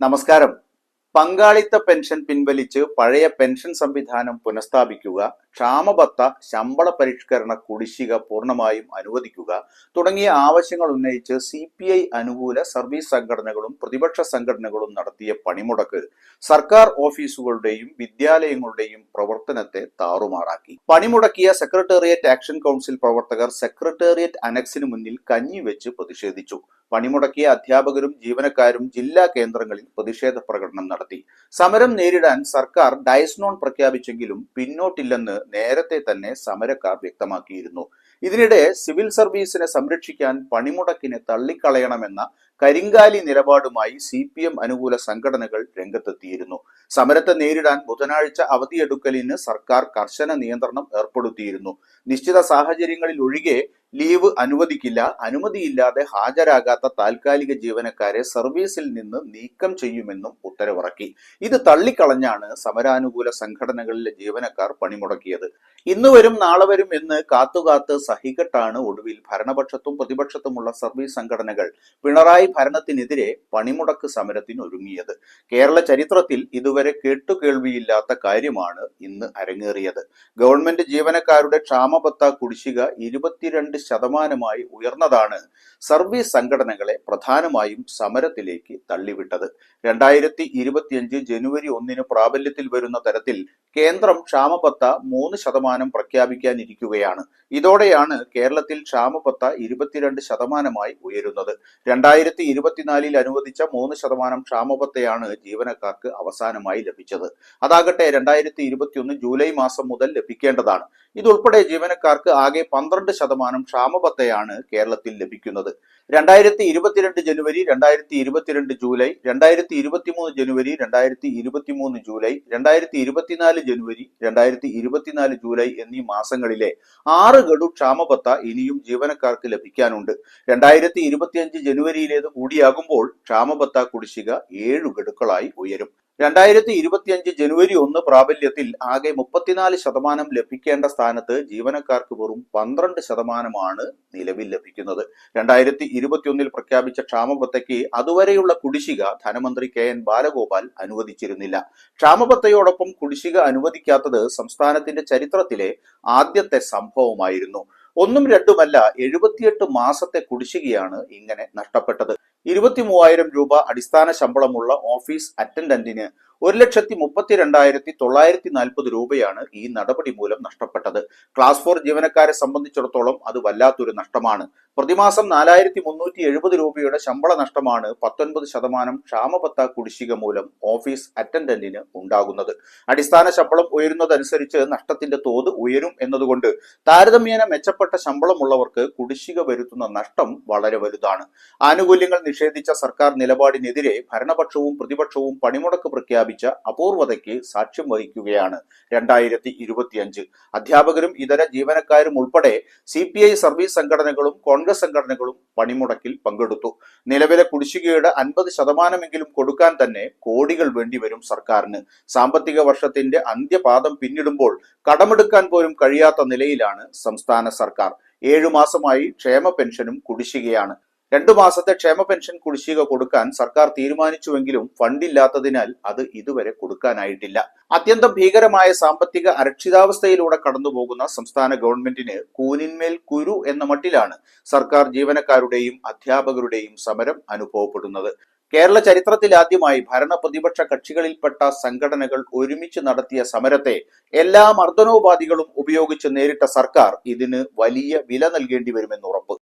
നമസ്കാരം. പങ്കാളിത്ത പെൻഷൻ പിൻവലിച്ച് പഴയ പെൻഷൻ സംവിധാനം പുനഃസ്ഥാപിക്കുക ക്ഷാമബത്ത ശമ്പള പരിഷ്കരണ കുടിശ്ശിക പൂർണമായും അനുവദിക്കുക തുടങ്ങിയ ആവശ്യങ്ങൾ ഉന്നയിച്ച് സി പി ഐ അനുകൂല സർവീസ് സംഘടനകളും പ്രതിപക്ഷ സംഘടനകളും നടത്തിയ പണിമുടക്ക് സർക്കാർ ഓഫീസുകളുടെയും വിദ്യാലയങ്ങളുടെയും പ്രവർത്തനത്തെ താറുമാറാക്കി. പണിമുടക്കിയ സെക്രട്ടേറിയറ്റ് ആക്ഷൻ കൗൺസിൽ പ്രവർത്തകർ സെക്രട്ടേറിയറ്റ് അനക്സിന് മുന്നിൽ കഞ്ഞിവെച്ച് പ്രതിഷേധിച്ചു. പണിമുടക്കിയ അധ്യാപകരും ജീവനക്കാരും ജില്ലാ കേന്ദ്രങ്ങളിൽ പ്രതിഷേധ പ്രകടനം നടത്തി. സമരം നേരിടാൻ സർക്കാർ ഡയസ്നോൺ പ്രഖ്യാപിച്ചെങ്കിലും പിന്നോട്ടില്ലെന്ന് നേരത്തെ തന്നെ സമരക്കാർ വ്യക്തമാക്കിയിരുന്നു. ഇതിനിടെ സിവിൽ സർവീസിനെ സംരക്ഷിക്കാൻ പണിമുടക്കിനെ തള്ളിക്കളയണമെന്ന കരിങ്കാലി നിലപാടുമായി സി പി എം അനുകൂല സംഘടനകൾ രംഗത്തെത്തിയിരുന്നു. സമരത്തെ നേരിടാൻ ബുധനാഴ്ച അവധിയെടുക്കലിന് സർക്കാർ കർശന നിയന്ത്രണം ഏർപ്പെടുത്തിയിരുന്നു. നിശ്ചിത സാഹചര്യങ്ങളിൽ ഒഴികെ ലീവ് അനുവദിക്കില്ല അനുമതിയില്ലാതെ ഹാജരാകാത്ത താൽക്കാലിക ജീവനക്കാരെ സർവീസിൽ നിന്ന് നീക്കം ചെയ്യുമെന്നും ഉത്തരവിറക്കി. ഇത് തള്ളിക്കളഞ്ഞാണ് സമരാനുകൂല സംഘടനകളിലെ ജീവനക്കാർ പണിമുടക്കിയത്. ഇന്ന് വരും നാളെ വരും എന്ന് കാത്തുകാത്ത് സഹികെട്ടാണ് ഒടുവിൽ ഭരണപക്ഷത്തും പ്രതിപക്ഷത്തുമുള്ള സർവീസ് സംഘടനകൾ. പിണറായി ഭരണത്തിനെതിരെ പണിമുടക്ക് സമരത്തിന് ഒരുങ്ങിയത്. കേരള ചരിത്രത്തിൽ ഇതുവരെ കേട്ടുകേൾവിയില്ലാത്ത കാര്യമാണ് ഇന്ന് അരങ്ങേറിയത്. ഗവൺമെന്റ് ജീവനക്കാരുടെ ക്ഷാമബത്ത കുടിശ്ശിക ഇരുപത്തിരണ്ട് ശതമാനമായി ഉയർന്നതാണ് സർവീസ് സംഘടനകളെ പ്രധാനമായും സമരത്തിലേക്ക് തള്ളിവിട്ടത്. രണ്ടായിരത്തി ഇരുപത്തിയഞ്ച് ജനുവരി ഒന്നിന് പ്രാബല്യത്തിൽ വരുന്ന തരത്തിൽ കേന്ദ്രം ക്ഷാമബത്ത മൂന്ന് ശതമാനം പ്രഖ്യാപിക്കാനിരിക്കുകയാണ്. ഇതോടെയാണ് കേരളത്തിൽ ക്ഷാമബത്ത ഇരുപത്തിരണ്ട് ശതമാനമായി ഉയരുന്നത്. രണ്ടായിരത്തി ഇരുപത്തിനാലിൽ അനുവദിച്ച മൂന്ന് ശതമാനം ക്ഷാമബത്തയാണ് ജീവനക്കാർക്ക് അവസാനമായി ലഭിച്ചത്. അതാകട്ടെ രണ്ടായിരത്തി ഇരുപത്തിയൊന്ന് ജൂലൈ മാസം മുതൽ ലഭിക്കേണ്ടതാണ്. ഇതുൾപ്പെടെ ജീവനക്കാർക്ക് ആകെ പന്ത്രണ്ട് ശതമാനം ക്ഷാമബത്തയാണ് കേരളത്തിൽ ലഭിക്കുന്നത്. രണ്ടായിരത്തി ഇരുപത്തിരണ്ട് ജനുവരി രണ്ടായിരത്തി ഇരുപത്തിരണ്ട് ജൂലൈ രണ്ടായിരത്തി ഇരുപത്തിമൂന്ന് ജനുവരി രണ്ടായിരത്തി ഇരുപത്തിമൂന്ന് ജൂലൈ രണ്ടായിരത്തി ഇരുപത്തിനാല് ജനുവരി രണ്ടായിരത്തി ഇരുപത്തിനാല് ജൂലൈ എന്നീ മാസങ്ങളിലെ ആറ് ഗഡു ക്ഷാമബത്ത ഇനിയും ജീവനക്കാർക്ക് ലഭിക്കാനുണ്ട്. രണ്ടായിരത്തി ഇരുപത്തിയഞ്ച് ജനുവരിയിലേത് കൂടിയാകുമ്പോൾ ക്ഷാമബത്ത കുടിശ്ശിക ഏഴു ഗഡുക്കളായി ഉയരും. രണ്ടായിരത്തി ഇരുപത്തിയഞ്ച് ജനുവരി ഒന്ന് പ്രാബല്യത്തിൽ ആകെ മുപ്പത്തിനാല് ശതമാനം ലഭിക്കേണ്ട സ്ഥാനത്ത് ജീവനക്കാർക്ക് വെറും പന്ത്രണ്ട് ശതമാനമാണ് നിലവിൽ ലഭിക്കുന്നത്. രണ്ടായിരത്തി ഇരുപത്തിയൊന്നിൽ പ്രഖ്യാപിച്ച ക്ഷാമബത്തയ്ക്ക് അതുവരെയുള്ള കുടിശ്ശിക ധനമന്ത്രി കെ എൻ ബാലഗോപാൽ അനുവദിച്ചിരുന്നില്ല. ക്ഷാമബത്തയോടൊപ്പം കുടിശ്ശിക അനുവദിക്കാത്തത് സംസ്ഥാനത്തിന്റെ ചരിത്രത്തിലെ ആദ്യത്തെ സംഭവമായിരുന്നു. ഒന്നും രണ്ടുമല്ല എഴുപത്തിയെട്ട് മാസത്തെ കുടിശ്ശികയാണ് ഇങ്ങനെ നഷ്ടപ്പെട്ടത്. ഇരുപത്തി മൂവായിരം രൂപ അടിസ്ഥാന ശമ്പളമുള്ള ഓഫീസ് അറ്റൻഡന്റിന് ഒരു ലക്ഷത്തി മുപ്പത്തി രണ്ടായിരത്തി തൊള്ളായിരത്തി നാൽപ്പത് രൂപയാണ് ഈ നടപടി മൂലം നഷ്ടപ്പെട്ടത്. ക്ലാസ് ഫോർ ജീവനക്കാരെ സംബന്ധിച്ചിടത്തോളം അത് വല്ലാത്തൊരു നഷ്ടമാണ്. പ്രതിമാസം നാലായിരത്തി മുന്നൂറ്റി എഴുപത് രൂപയുടെ ശമ്പള നഷ്ടമാണ് പത്തൊൻപത് ശതമാനം ക്ഷാമബത്ത കുടിശ്ശിക മൂലം ഓഫീസ് അറ്റൻഡന്റിന് ഉണ്ടാകുന്നത്. അടിസ്ഥാന ശമ്പളം ഉയരുന്നതനുസരിച്ച് നഷ്ടത്തിന്റെ തോത് ഉയരും എന്നതുകൊണ്ട് താരതമ്യേന മെച്ചപ്പെട്ട ശമ്പളമുള്ളവർക്ക് കുടിശ്ശിക വരുത്തുന്ന നഷ്ടം വളരെ വലുതാണ്. ആനുകൂല്യങ്ങൾ നിഷേധിച്ച സർക്കാർ നിലപാടിനെതിരെ ഭരണപക്ഷവും പ്രതിപക്ഷവും പണിമുടക്ക് പ്രഖ്യാപിച്ച. അപൂർവതയ്ക്ക് സാക്ഷ്യം വഹിക്കുകയാണ് രണ്ടായിരത്തി ഇരുപത്തിയഞ്ച് അധ്യാപകരും ഇതര ജീവനക്കാരും ഉൾപ്പെടെ സി പി ഐ സർവീസ് സംഘടനകളും കോൺഗ്രസ് സംഘടനകളും പണിമുടക്കിൽ പങ്കെടുത്തു. നിലവിലെ കുടിശ്ശികയുടെ അൻപത് ശതമാനമെങ്കിലും കൊടുക്കാൻ തന്നെ കോടികൾ വേണ്ടിവരും സർക്കാരിന്. സാമ്പത്തിക വർഷത്തിന്റെ അന്ത്യപാദം പിന്നിടുമ്പോൾ കടമെടുക്കാൻ പോലും കഴിയാത്ത നിലയിലാണ് സംസ്ഥാന സർക്കാർ. ഏഴു മാസമായി ക്ഷേമ പെൻഷനും കുടിശ്ശികയാണ്. രണ്ടു മാസത്തെ ക്ഷേമ പെൻഷൻ കുടിശ്ശിക കൊടുക്കാൻ സർക്കാർ തീരുമാനിച്ചുവെങ്കിലും ഫണ്ടില്ലാത്തതിനാൽ അത് ഇതുവരെ കൊടുക്കാനായിട്ടില്ല. അത്യന്തം ഭീകരമായ സാമ്പത്തിക അരക്ഷിതാവസ്ഥയിലൂടെ കടന്നുപോകുന്ന സംസ്ഥാന ഗവൺമെന്റിന് കൂനിന്മേൽ കുരു എന്ന മട്ടിലാണ് സർക്കാർ ജീവനക്കാരുടെയും അധ്യാപകരുടെയും സമരം അനുഭവപ്പെടുന്നത്. കേരള ചരിത്രത്തിൽ ആദ്യമായി ഭരണ പ്രതിപക്ഷ കക്ഷികളിൽപ്പെട്ട സംഘടനകൾ ഒരുമിച്ച് നടത്തിയ സമരത്തെ എല്ലാ മർദ്ദനോപാധികളും ഉപയോഗിച്ച് നേരിട്ട സർക്കാർ ഇതിന് വലിയ വില നൽകേണ്ടി വരുമെന്ന് ഉറപ്പ്.